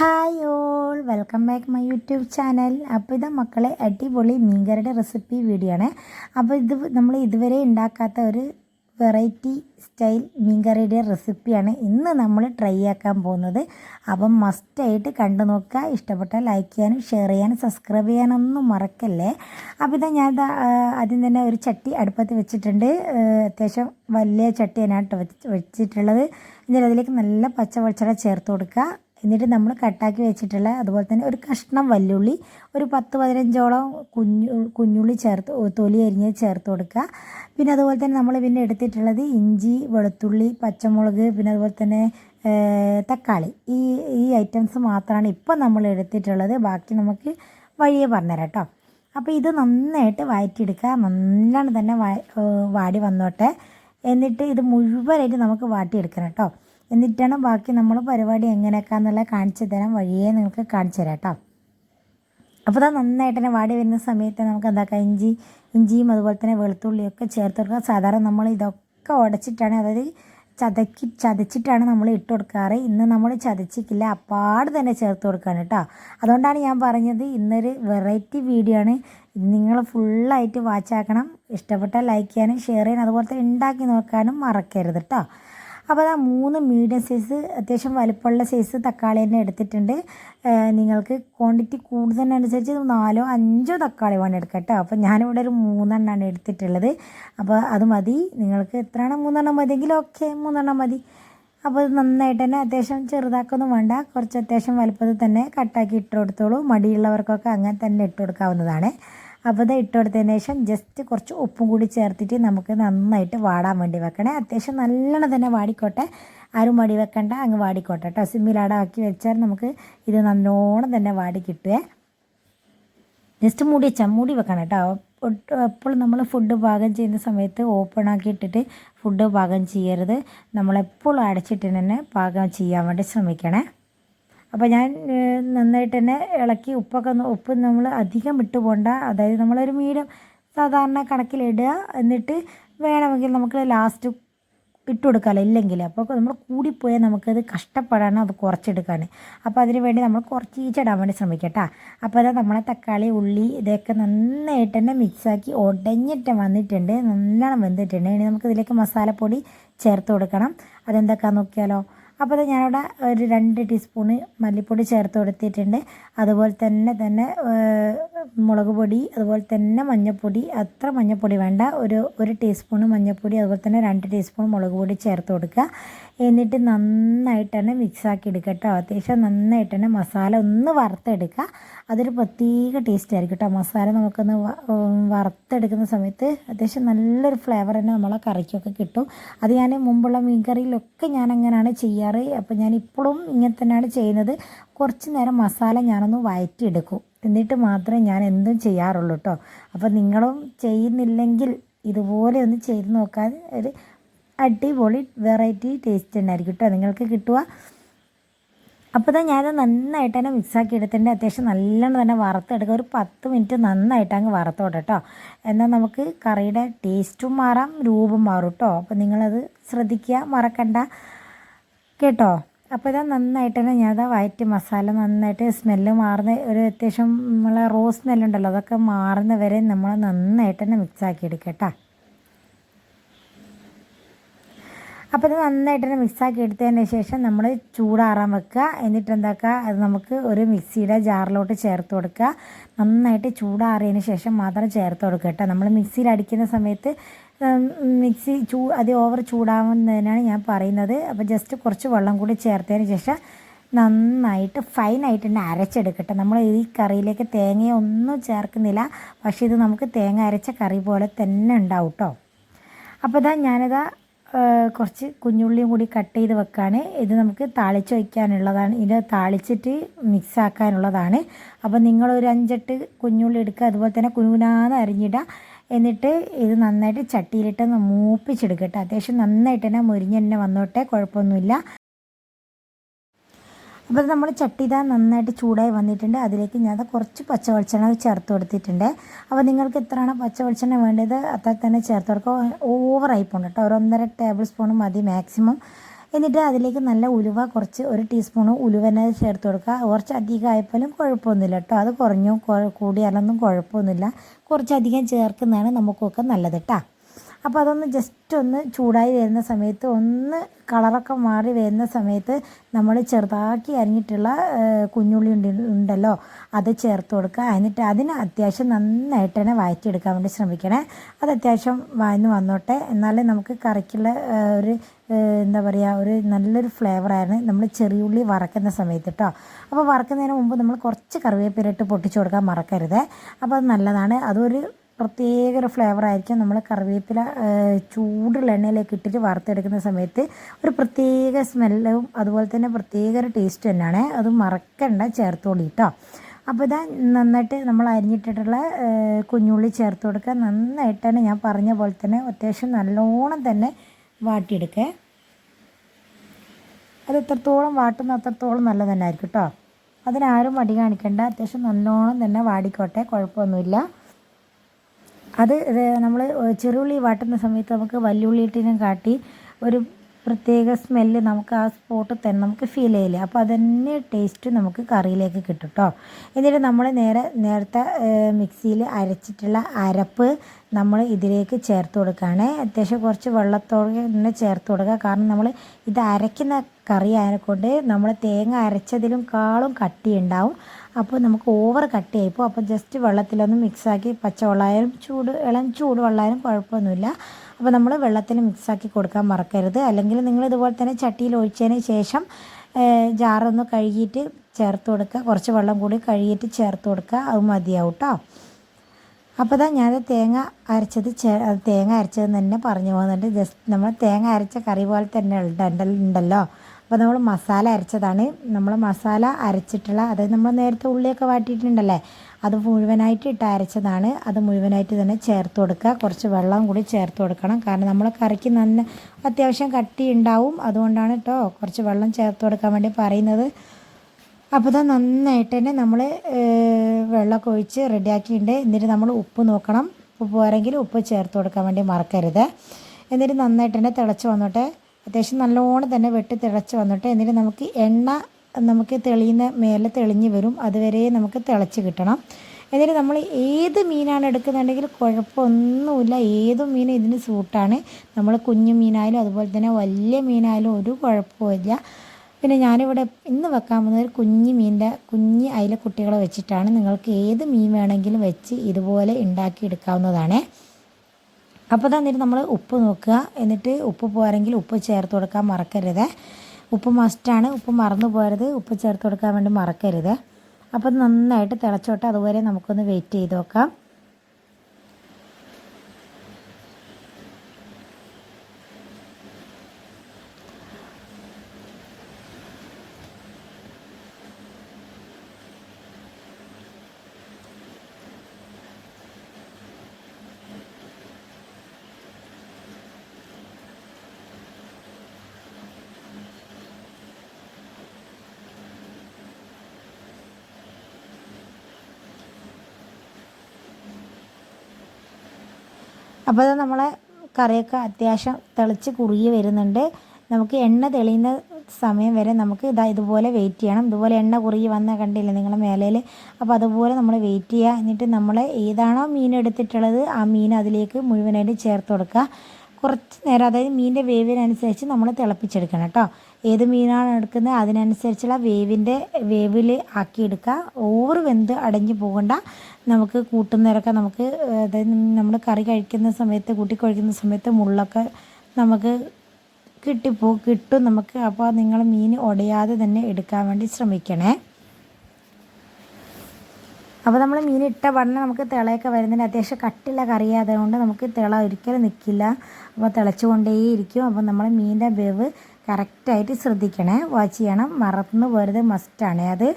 Hi all welcome back my YouTube channel അപ്പോൾ ഇത് മക്കളെ അടിപൊളി മീൻകറിയുടെ റെസിപ്പി വീഡിയോ ആണ്. അപ്പോൾ ഇത് നമ്മൾ ഇതുവരെ ഉണ്ടാക്കാത്ത ഒരു വെറൈറ്റി സ്റ്റൈൽ മീൻകറിയുടെ റെസിപ്പിയാണ് ഇന്ന് നമ്മൾ ട്രൈ ആക്കാൻ പോകുന്നത്. അപ്പം മസ്റ്റായിട്ട് കണ്ടു നോക്കുക. ഇഷ്ടപ്പെട്ടാൽ ലൈക്ക് ചെയ്യാനും ഷെയർ ചെയ്യാനും സബ്സ്ക്രൈബ് ചെയ്യാനൊന്നും മറക്കല്ലേ? അപ്പോൾ ഇതാ ഞാൻ ആദ്യം തന്നെ ഒരു ചട്ടി അടുപ്പത്ത് വെച്ചിട്ടുണ്ട്. അത്യാവശ്യം വലിയ ചട്ടി തന്നെയാണ് വെച്ച് വെച്ചിട്ടുള്ളത്. ഇതിൽ അതിലേക്ക് നല്ല പച്ച വെളിച്ചെണ്ണ ചേർത്ത് കൊടുക്കുക. എന്നിട്ട് നമ്മൾ കട്ടാക്കി വെച്ചിട്ടുള്ള അതുപോലെ തന്നെ ഒരു കഷ്ണം വല്ലുള്ളി ഒരു പത്ത് പതിനഞ്ചോളം കുഞ്ഞു കുഞ്ഞുള്ളി ചേർത്ത് തൊലി അരിഞ്ഞ് ചേർത്ത് കൊടുക്കുക. പിന്നെ അതുപോലെ തന്നെ നമ്മൾ പിന്നെ എടുത്തിട്ടുള്ളത് ഇഞ്ചി വെളുത്തുള്ളി പച്ചമുളക് പിന്നെ അതുപോലെ തന്നെ തക്കാളി. ഈ ഈ ഐറ്റംസ് മാത്രമാണ് ഇപ്പം നമ്മൾ എടുത്തിട്ടുള്ളത്. ബാക്കി നമുക്ക് വഴിയെ പറഞ്ഞുതരാം കേട്ടോ. അപ്പോൾ ഇത് നന്നായിട്ട് വഴറ്റിയെടുക്കുക നല്ലോണം തന്നെ വാടി വന്നോട്ടെ. എന്നിട്ട് ഇത് മുഴുവനായിട്ട് നമുക്ക് വാട്ടിയെടുക്കണം കേട്ടോ. എന്നിട്ടാണ് ബാക്കി നമ്മൾ പരിപാടി എങ്ങനെയൊക്കെയാണെന്നുള്ള കാണിച്ചു തരാം വഴിയേ നിങ്ങൾക്ക് കാണിച്ചു തരാം കേട്ടോ. അപ്പോൾ അത് നന്നായിട്ട് തന്നെ വാടി വരുന്ന സമയത്ത് നമുക്ക് എന്താക്കാം ഇഞ്ചി ഇഞ്ചിയും അതുപോലെ തന്നെ വെളുത്തുള്ളിയൊക്കെ ചേർത്ത് കൊടുക്കുക. സാധാരണ നമ്മൾ ഇതൊക്കെ ഉടച്ചിട്ടാണ് അതായത് ചതക്കി ചതച്ചിട്ടാണ് നമ്മൾ ഇട്ട് കൊടുക്കാറ്. ഇന്ന് നമ്മൾ ചതച്ചിക്കില്ല അപ്പാട് തന്നെ ചേർത്ത് കൊടുക്കുകയാണ് കേട്ടോ. അതുകൊണ്ടാണ് ഞാൻ പറഞ്ഞത് ഇന്നൊരു വെറൈറ്റി വീഡിയോ ആണ്. നിങ്ങൾ ഫുള്ളായിട്ട് വാച്ചാക്കണം ഇഷ്ടപ്പെട്ടാൽ ലൈക്ക് ചെയ്യാനും ഷെയർ ചെയ്യാനും അതുപോലെ തന്നെ ഉണ്ടാക്കി നോക്കാനും മറക്കരുത് കേട്ടോ. അപ്പോൾ ആ മൂന്ന് മീഡിയം സൈസ് അത്യാവശ്യം വലുപ്പമുള്ള സൈസ് തക്കാളി തന്നെ എടുത്തിട്ടുണ്ട്. നിങ്ങൾക്ക് ക്വാണ്ടിറ്റി കൂടുതലനുസരിച്ച് നാലോ അഞ്ചോ തക്കാളി വേണം എടുക്കാം കേട്ടോ. അപ്പോൾ ഞാനിവിടെ ഒരു മൂന്നെണ്ണമാണ് എടുത്തിട്ടുള്ളത്. അപ്പോൾ അത് മതി. നിങ്ങൾക്ക് എത്രയാണ് മൂന്നെണ്ണം മതിയെങ്കിൽ ഓക്കെ മൂന്നെണ്ണം മതി. അപ്പോൾ നന്നായിട്ട് തന്നെ അത്യാവശ്യം ചെറുതാക്കൊന്നും വേണ്ട. കുറച്ച് അത്യാവശ്യം വലുപ്പത്തിൽ തന്നെ കട്ടാക്കി ഇട്ട് കൊടുത്തോളൂ. മടിയുള്ളവർക്കൊക്കെ അങ്ങനെ തന്നെ ഇട്ട് കൊടുക്കാവുന്നതാണ്. അപ്പോൾ ഇത് ഇട്ട് കൊടുത്തതിന് ശേഷം ജസ്റ്റ് കുറച്ച് ഉപ്പും കൂടി ചേർത്തിട്ട് നമുക്ക് നന്നായിട്ട് വാടാൻ വേണ്ടി വെക്കണേ. അത്യാവശ്യം നല്ലോണം തന്നെ വാടിക്കോട്ടെ. ആരും മടി വെക്കണ്ട അങ്ങ് വാടിക്കോട്ടെ കേട്ടോ. സിമ്മിലാട ആക്കി വെച്ചാൽ നമുക്ക് ഇത് നല്ലോണം തന്നെ വാടി കിട്ടുവേ. ജസ്റ്റ് മൂടി വെച്ചാൽ മൂടി വെക്കണം കേട്ടോ. എപ്പോഴും നമ്മൾ ഫുഡ് പാകം ചെയ്യുന്ന സമയത്ത് ഓപ്പൺ ആക്കി ഇട്ടിട്ട് ഫുഡ് പാകം ചെയ്യരുത്. നമ്മളെപ്പോഴും അടച്ചിട്ട് തന്നെ പാകം ചെയ്യാൻ വേണ്ടി ശ്രമിക്കണേ. അപ്പോൾ ഞാൻ നന്നായിട്ട് തന്നെ ഇളക്കി ഉപ്പൊക്കെ ഉപ്പ് നമ്മൾ അധികം ഇട്ട് പോകണ്ട അതായത് നമ്മളൊരു മീഡിയം സാധാരണ കണക്കിലിടുക എന്നിട്ട് വേണമെങ്കിൽ നമുക്ക് ലാസ്റ്റ് ഇട്ട് കൊടുക്കാമല്ലോ ഇല്ലെങ്കിൽ അപ്പോൾ നമ്മൾ കൂടിപ്പോയാൽ നമുക്കത് കഷ്ടപ്പെടാണ് അത് കുറച്ചെടുക്കാൻ അപ്പോൾ അതിന് വേണ്ടി നമ്മൾ കുറച്ച് ഈച്ചിടാൻ വേണ്ടി ശ്രമിക്കട്ടാ. അപ്പോൾ അത് നമ്മളെ തക്കാളി ഉള്ളി ഇതൊക്കെ നന്നായിട്ട് തന്നെ മിക്സാക്കി ഉടഞ്ഞിട്ട് വന്നിട്ടുണ്ട്. നല്ലോണം വെന്തിട്ടുണ്ട്. ഇനി നമുക്ക് ഇതിലേക്ക് മസാലപ്പൊടി ചേർത്ത് കൊടുക്കണം. അതെന്തൊക്കെയാണെന്ന് നോക്കിയാലോ. അപ്പോൾ അത് ഞാനിവിടെ ഒരു രണ്ട് ടീസ്പൂണ് മല്ലിപ്പൊടി ചേർത്ത് കൊടുത്തിട്ടുണ്ട്. അതുപോലെ തന്നെ തന്നെ മുളക് പൊടി അതുപോലെ തന്നെ മഞ്ഞൾപ്പൊടി. അത്ര മഞ്ഞൾപ്പൊടി വേണ്ട. ഒരു ഒരു ടീസ്പൂണ് മഞ്ഞൾപ്പൊടി അതുപോലെ തന്നെ രണ്ട് ടീസ്പൂൺ മുളക് പൊടി ചേർത്ത് കൊടുക്കുക. എന്നിട്ട് നന്നായിട്ട് തന്നെ മിക്സാക്കി എടുക്കുക കേട്ടോ. അത്യാവശ്യം നന്നായിട്ട് തന്നെ മസാല ഒന്ന് വറുത്തെടുക്കുക. അതൊരു പ്രത്യേക ടേസ്റ്റ് ആയിരിക്കും കേട്ടോ. മസാല നമുക്കൊന്ന് വറുത്തെടുക്കുന്ന സമയത്ത് അത്യാവശ്യം നല്ലൊരു ഫ്ലേവർ തന്നെ നമ്മളെ കറിക്കൊക്കെ കിട്ടും. അത് ഞാൻ മുമ്പുള്ള മീൻകറിയിലൊക്കെ ഞാൻ അങ്ങനെയാണ് ചെയ്യാറ് അപ്പോൾ ഞാൻ ഇപ്പോഴും ഇങ്ങനെ തന്നെയാണ് ചെയ്യുന്നത്. കുറച്ച് നേരം മസാല ഞാനൊന്ന് വഴറ്റിയെടുക്കും എന്നിട്ട് മാത്രമേ ഞാൻ എന്തും ചെയ്യാറുള്ളൂ കേട്ടോ അപ്പോൾ നിങ്ങളും ചെയ്യുന്നില്ലെങ്കിൽ ഇതുപോലെ ഒന്ന് ചെയ്ത് നോക്കാൻ ഒരു അടിപൊളി വെറൈറ്റി ടേസ്റ്റ് ഉണ്ടായിരിക്കും കേട്ടോ നിങ്ങൾക്ക് കിട്ടുക അപ്പോൾ തന്നെ ഞാനത് നന്നായിട്ട് തന്നെ മിക്സാക്കി എടുത്തിട്ടുണ്ട്. അത്യാവശ്യം നല്ലോണം തന്നെ വറുത്തെടുക്കുക. ഒരു പത്ത് മിനിറ്റ് നന്നായിട്ട് അങ്ങ് വറുത്തോട്ടെ കേട്ടോ എന്നാൽ നമുക്ക് കറിയുടെ ടേസ്റ്റും മാറാം രൂപം മാറും കേട്ടോ അപ്പോൾ നിങ്ങളത് ശ്രദ്ധിക്കുക മറക്കണ്ട. കേട്ടോ? അപ്പോൾ ഇതാ നന്നായിട്ട് തന്നെ ഞാനത് വയറ്റ് മസാല നന്നായിട്ട് സ്മെല്ല് മാറുന്ന ഒരു അത്യാവശ്യം നമ്മളെ റോസ് സ്മെല്ലുണ്ടല്ലോ അതൊക്കെ മാറുന്ന വരെ നമ്മൾ നന്നായിട്ട് തന്നെ മിക്സാക്കി എടുക്കുക കേട്ടോ. അപ്പോൾ ഇത് നന്നായിട്ട് തന്നെ മിക്സാക്കി എടുത്തതിന് ശേഷം നമ്മൾ ചൂടാറാൻ വെക്കുക. എന്നിട്ട് എന്താക്കുക? അത് നമുക്ക് ഒരു മിക്സിയുടെ ജാറിലോട്ട് ചേർത്ത് കൊടുക്കുക. നന്നായിട്ട് ചൂടാറിയതിന് ശേഷം മാത്രം ചേർത്ത് കൊടുക്കുക കേട്ടോ. നമ്മൾ മിക്സിയിൽ അടിക്കുന്ന സമയത്ത് മിക്സി ചൂ അത് ഓവർ ചൂടാവുന്നതിനാണ് ഞാൻ പറയുന്നത്. അപ്പോൾ ജസ്റ്റ് കുറച്ച് വെള്ളം കൂടി ചേർത്തതിന് ശേഷം നന്നായിട്ട് ഫൈനായിട്ട് തന്നെ അരച്ചെടുക്കട്ടെ. നമ്മൾ ഈ കറിയിലേക്ക് തേങ്ങയൊന്നും ചേർക്കുന്നില്ല. പക്ഷേ ഇത് നമുക്ക് തേങ്ങ അരച്ച കറി പോലെ തന്നെ ഉണ്ടാവും കേട്ടോ അപ്പോൾ ഇതാ ഞാനിതാ കുറച്ച് കുഞ്ഞുള്ളിയും കൂടി കട്ട് ചെയ്ത് വെക്കാണ്. ഇത് നമുക്ക് താളിച്ച് വയ്ക്കാനുള്ളതാണ് ഇത് താളിച്ചിട്ട് മിക്സ് ആക്കാനുള്ളതാണ്. അപ്പോൾ നിങ്ങളൊരു അഞ്ചെട്ട് കുഞ്ഞുള്ളി എടുക്കുക. അതുപോലെ തന്നെ കുനുകുനാന്ന് അരിഞ്ഞിടുക. എന്നിട്ട് ഇത് നന്നായിട്ട് ചട്ടിയിലിട്ട് മൂപ്പിച്ചെടുക്കട്ടെ. അത്യാവശ്യം നന്നായിട്ട് തന്നെ മുരിഞ്ഞ് തന്നെ വന്നോട്ടെ കുഴപ്പമൊന്നുമില്ല. അപ്പോൾ നമ്മൾ ചട്ടി നന്നായിട്ട് ചൂടായി വന്നിട്ടുണ്ട്. അതിലേക്ക് ഞാൻ കുറച്ച് പച്ച വെളിച്ചെണ്ണ ചേർത്ത് കൊടുത്തിട്ടുണ്ട്. അപ്പോൾ നിങ്ങൾക്ക് എത്രയാണ് പച്ച വെളിച്ചെണ്ണ വേണ്ടത് അത്ര തന്നെ ചേർത്ത് കൊടുക്കുക. ഓവറായി പോകണം കേട്ടോ. ഒരു ഒന്നര ടേബിൾ സ്പൂൺ മതി മാക്സിമം. എന്നിട്ട് അതിലേക്ക് നല്ല ഉലുവ കുറച്ച് ഒരു ടീസ്പൂണ് ഉലുവനെ ചേർത്ത് കൊടുക്കുക. കുറച്ച് അധികം ആയപ്പോലും കുഴപ്പമൊന്നുമില്ല കേട്ടോ. അത് കുറഞ്ഞു കൂടിയാലൊന്നും കുഴപ്പമൊന്നുമില്ല. കുറച്ചധികം ചേർക്കുന്നതാണ് നമുക്കൊക്കെ നല്ലത് കേട്ടോ. അപ്പോൾ അതൊന്ന് ജസ്റ്റ് ഒന്ന് ചൂടായി വരുന്ന സമയത്ത് ഒന്ന് കളറൊക്കെ മാറി വരുന്ന സമയത്ത് നമ്മൾ ചെറുതാക്കി അരിഞ്ഞിട്ടുള്ള കുഞ്ഞുള്ളി ഉണ്ട് ഉണ്ടല്ലോ അത് ചേർത്ത് കൊടുക്കുക. എന്നിട്ട് അതിന് അത്യാവശ്യം നന്നായിട്ട് തന്നെ വഴറ്റിയെടുക്കാൻ വേണ്ടി ശ്രമിക്കണേ. അത് അത്യാവശ്യം വായന്ന് വന്നോട്ടെ. എന്നാലേ നമുക്ക് കറിക്കുള്ള ഒരു എന്താ പറയുക ഒരു നല്ലൊരു ഫ്ലേവറായിരുന്നു നമ്മൾ ചെറിയുള്ളി വറക്കുന്ന സമയത്ത് കേട്ടോ അപ്പോൾ വറക്കുന്നതിന് മുമ്പ് നമ്മൾ കുറച്ച് കറിവേപ്പിലിട്ട് പൊട്ടിച്ച് കൊടുക്കാൻ മറക്കരുത്. അപ്പോൾ അത് നല്ലതാണ്. അതൊരു പ്രത്യേക ഒരു ഫ്ലേവർ ആയിരിക്കും. നമ്മൾ കറിവേപ്പില ചൂടുള്ള എണ്ണയിലേക്ക് ഇട്ടിട്ട് വറുത്തെടുക്കുന്ന സമയത്ത് ഒരു പ്രത്യേക സ്മെല്ലും അതുപോലെ തന്നെ പ്രത്യേക ഒരു ടേസ്റ്റ് തന്നെയാണ്. അത് മറക്കണ്ട ചേർത്തോളി കേട്ടോ അപ്പോൾ ഇതാ നന്നായിട്ട് നമ്മൾ അരിഞ്ഞിട്ടിട്ടുള്ള കുഞ്ഞുള്ളി ചേർത്ത് കൊടുക്കുക. നന്നായിട്ട് തന്നെ ഞാൻ പറഞ്ഞ പോലെ തന്നെ അത്യാവശ്യം നല്ലോണം തന്നെ വാട്ടിയെടുക്കുക. അത് എത്രത്തോളം വാട്ടുന്ന അത്രത്തോളം നല്ലത് തന്നെ ആയിരിക്കും കേട്ടോ അതിനാരും മടി കാണിക്കേണ്ട. അത്യാവശ്യം നല്ലോണം തന്നെ വാടിക്കോട്ടെ. കുഴപ്പമൊന്നുമില്ല. അത് നമ്മൾ ചെറുള്ളി വാട്ടുന്ന സമയത്ത് നമുക്ക് വല്യുള്ളി ഇട്ടിനും കാട്ടി ഒരു പ്രത്യേക സ്മെല്ല് നമുക്ക് ആ സ്പോട്ട് തന്നെ നമുക്ക് ഫീൽ ചെയ്യില്ല? അപ്പോൾ അതന്നെ ടേസ്റ്റ് നമുക്ക് കറിയിലേക്ക് കിട്ടും കേട്ടോ എന്നിട്ട് നമ്മൾ നേരെ നേരത്തെ മിക്സിയിൽ അരച്ചിട്ടുള്ള അരപ്പ് നമ്മൾ ഇതിലേക്ക് ചേർത്ത് കൊടുക്കുകയാണ്. അത്യാവശ്യം കുറച്ച് വെള്ളത്തോടെ തന്നെ ചേർത്ത് കൊടുക്കുക. കാരണം നമ്മൾ ഇത് അരയ്ക്കുന്ന കറി ആയതുകൊണ്ട് നമ്മൾ തേങ്ങ അരച്ചതിലും കാളും കട്ടി ഉണ്ടാവും അപ്പോൾ നമുക്ക് ഓവർ കട്ടി ആയിപ്പോൾ അപ്പോൾ ജസ്റ്റ് വെള്ളത്തിലൊന്ന് മിക്സാക്കി പച്ചവെള്ളമായാലും ചൂട് ഇളം ചൂട് വെള്ളമായാലും കുഴപ്പമൊന്നുമില്ല. അപ്പോൾ നമ്മൾ വെള്ളത്തിൽ മിക്സാക്കി കൊടുക്കാൻ മറക്കരുത്. അല്ലെങ്കിൽ നിങ്ങൾ ഇതുപോലെ തന്നെ ചട്ടിയിൽ ഒഴിച്ചതിന് ശേഷം ജാറൊന്ന് കഴുകിയിട്ട് ചേർത്ത് കൊടുക്കുക. കുറച്ച് വെള്ളം കൂടി കഴുകിയിട്ട് ചേർത്ത് കൊടുക്കുക. അത് മതിയാവും കേട്ടോ അപ്പോൾ ഇതാ ഞാൻ തേങ്ങ അരച്ചത് ചേ തേങ്ങ അരച്ചത് തന്നെ പറഞ്ഞു പോകുന്നുണ്ട്. ജസ്റ്റ് നമ്മൾ തേങ്ങ അരച്ച കറി പോലെ തന്നെ ഉണ്ട് ഉണ്ടല്ലോ. അപ്പോൾ നമ്മൾ മസാല അരച്ചതാണ്. നമ്മൾ മസാല അരച്ചിട്ടുള്ള അതായത് നമ്മൾ നേരത്തെ ഉള്ളിയൊക്കെ വാട്ടിയിട്ടുണ്ടല്ലേ അത് മുഴുവനായിട്ട് ഇട്ട് അരച്ചതാണ്. അത് മുഴുവനായിട്ട് തന്നെ ചേർത്ത് കൊടുക്കുക. കുറച്ച് വെള്ളം കൂടി ചേർത്ത് കൊടുക്കണം. കാരണം നമ്മൾ കറിക്ക് നല്ല അത്യാവശ്യം കട്ടി ഉണ്ടാവും. അതുകൊണ്ടാണ് കേട്ടോ കുറച്ച് വെള്ളം ചേർത്ത് കൊടുക്കാൻ വേണ്ടി പറയുന്നത്. അപ്പോൾ ഇത് നന്നായിട്ട് തന്നെ നമ്മൾ വെള്ളമൊക്കെ ഒഴിച്ച് റെഡിയാക്കിയിട്ടുണ്ട്. എന്നിട്ട് നമ്മൾ ഉപ്പ് നോക്കണം. ഉപ്പ് പോരെങ്കിൽ ഉപ്പ് ചേർത്ത് കൊടുക്കാൻ വേണ്ടി മറക്കരുത്. എന്നിട്ട് നന്നായിട്ട് തന്നെ തിളച്ച് വന്നോട്ടെ അത്യാവശ്യം നല്ലോണം തന്നെ വെട്ടി തിളച്ച് വന്നിട്ട് എന്നിട്ട് നമുക്ക് എണ്ണ നമുക്ക് തെളിയുന്ന മേലെ തെളിഞ്ഞ് വരും. അതുവരെ നമുക്ക് തിളച്ച് കിട്ടണം. എന്നിട്ട് നമ്മൾ ഏത് മീനാണ് എടുക്കുന്നുണ്ടെങ്കിൽ കുഴപ്പമൊന്നുമില്ല. ഏത് മീനും ഇതിന് സൂട്ടാണ്. നമ്മൾ കുഞ്ഞു മീനായാലും അതുപോലെ തന്നെ വലിയ മീനായാലും ഒരു കുഴപ്പമില്ല. പിന്നെ ഞാനിവിടെ ഇന്ന് വെക്കാൻ പോകുന്നത് ഒരു കുഞ്ഞു മീനിന്റെ കുഞ്ഞ് അയില കുട്ടികളെ വെച്ചിട്ടാണ്. നിങ്ങൾക്ക് ഏത് മീൻ വേണമെങ്കിലും വെച്ച് ഇതുപോലെ ഉണ്ടാക്കി എടുക്കാവുന്നതാണ് അപ്പോൾ തന്നിട്ട് നമ്മൾ ഉപ്പ് നോക്കുക. എന്നിട്ട് ഉപ്പ് പോരെങ്കിൽ ഉപ്പ് ചേർത്ത് കൊടുക്കാൻ മറക്കരുത്. ഉപ്പ് മസ്റ്റാണ്. ഉപ്പ് മറന്നു പോരുത് ഉപ്പ് ചേർത്ത് കൊടുക്കാൻ വേണ്ടി മറക്കരുത്. അപ്പോൾ നന്നായിട്ട് തിളച്ചോട്ടെ. അതുവരെ നമുക്കൊന്ന് വെയിറ്റ് ചെയ്ത് നോക്കാം. അപ്പോൾ അത് നമ്മളെ കറിയൊക്കെ അത്യാവശ്യം തെളിച്ച് കുറുകി വരുന്നുണ്ട്. നമുക്ക് എണ്ണ തെളിയുന്ന സമയം വരെ നമുക്ക് ഇതാ ഇതുപോലെ വെയിറ്റ് ചെയ്യണം. ഇതുപോലെ എണ്ണ കുറുകി വന്ന കണ്ടില്ലേ നിങ്ങളെ മേലയിൽ അപ്പോൾ അതുപോലെ നമ്മൾ വെയിറ്റ് ചെയ്യുക. എന്നിട്ട് നമ്മൾ ഏതാണോ മീൻ എടുത്തിട്ടുള്ളത് ആ മീൻ അതിലേക്ക് മുഴുവനായിട്ട് ചേർത്ത് കൊടുക്കുക. കുറച്ച് നേരം അതായത് മീനിന്റെ വേവിനനുസരിച്ച് നമ്മൾ തിളപ്പിച്ചെടുക്കണം കേട്ടോ. ഏത് മീനാണ് എടുക്കുന്നത് അതിനനുസരിച്ചുള്ള വേവിന്റെ വേവിൽ ആക്കിയെടുക്കുക. ഓവർ വെന്ത് അടഞ്ഞു പോകണ്ട. നമുക്ക് കൂട്ടുന്നവരൊക്കെ നമുക്ക് അതായത് നമ്മൾ കറി കഴിക്കുന്ന സമയത്ത് കൂട്ടി കഴിക്കുന്ന സമയത്ത് മുള്ളൊക്കെ നമുക്ക് കിട്ടിപ്പോ കിട്ടും നമുക്ക്. അപ്പോൾ നിങ്ങൾ മീൻ ഉടയാതെ തന്നെ എടുക്കാൻ വേണ്ടി ശ്രമിക്കണേ. അപ്പോൾ നമ്മൾ മീൻ ഇട്ട വണ്ണം നമുക്ക് തിളയൊക്കെ വരുന്നതിന് അത്യാവശ്യം കട്ടിയുള്ള കറിയാതുകൊണ്ട് നമുക്ക് തിള ഒരിക്കലും നിൽക്കില്ല. അപ്പോൾ തിളച്ചുകൊണ്ടേയിരിക്കും. അപ്പോൾ നമ്മൾ മീനിന്റെ വേവ് കറക്റ്റായിട്ട് ശ്രദ്ധിക്കണേ. വാച്ച് ചെയ്യണം. മറന്നു പോരുത്. മസ്റ്റാണ്. അത്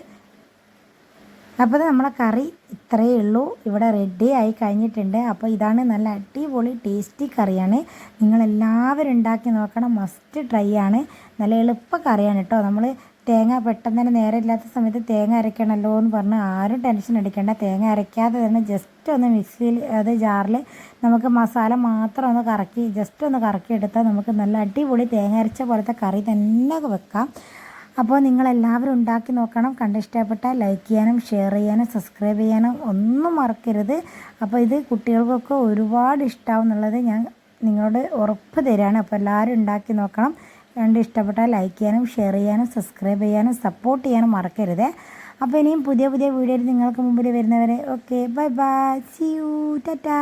അപ്പോൾ നമ്മളെ കറി ഇത്രയേ ഉള്ളൂ. ഇവിടെ റെഡി ആയി കഴിഞ്ഞിട്ടുണ്ട്. അപ്പോൾ ഇതാണ് നല്ല അടിപൊളി ടേസ്റ്റി കറിയാണ്. നിങ്ങളെല്ലാവരും ഉണ്ടാക്കി നോക്കണം. മസ്റ്റ് ട്രൈ ആണ്. നല്ല എളുപ്പ കറിയാണ് കേട്ടോ. നമ്മൾ തേങ്ങ പെട്ടെന്ന് തന്നെ നേരെ ഇല്ലാത്ത സമയത്ത് തേങ്ങ അരയ്ക്കണമല്ലോ എന്ന് പറഞ്ഞ് ആരും ടെൻഷൻ അടിക്കേണ്ട. തേങ്ങ അരയ്ക്കാതെ തന്നെ ജസ്റ്റ് ഒന്ന് മിക്സിയിൽ അത് ജാറിൽ നമുക്ക് മസാല മാത്രം ഒന്ന് കറക്കി ജസ്റ്റ് ഒന്ന് കറക്കി എടുത്താൽ നമുക്ക് നല്ല അടിപൊളി തേങ്ങ അരച്ച പോലത്തെ കറി തന്നെ വെക്കാം. അപ്പോൾ നിങ്ങളെല്ലാവരും ഉണ്ടാക്കി നോക്കണം. കണ്ട് ഇഷ്ടപ്പെട്ടാൽ ലൈക്ക് ചെയ്യാനും ഷെയർ ചെയ്യാനും സബ്സ്ക്രൈബ് ചെയ്യാനും ഒന്നും മറക്കരുത്. അപ്പോൾ ഇത് കുട്ടികൾക്കൊക്കെ ഒരുപാട് ഇഷ്ടമാവും എന്നുള്ളത് ഞാൻ നിങ്ങളോട് ഉറപ്പ് തരാണ്. അപ്പോൾ എല്ലാവരും ഉണ്ടാക്കി നോക്കണം. കണ്ട് ഇഷ്ടപ്പെട്ടാൽ ലൈക്ക് ചെയ്യാനും ഷെയർ ചെയ്യാനും സബ്സ്ക്രൈബ് ചെയ്യാനും സപ്പോർട്ട് ചെയ്യാനും മറക്കരുത്. അപ്പോൾ ഇനിയും പുതിയ പുതിയ വീഡിയോയിൽ നിങ്ങൾക്ക് മുമ്പിൽ വരുന്നവരെ okay bye bye see you tata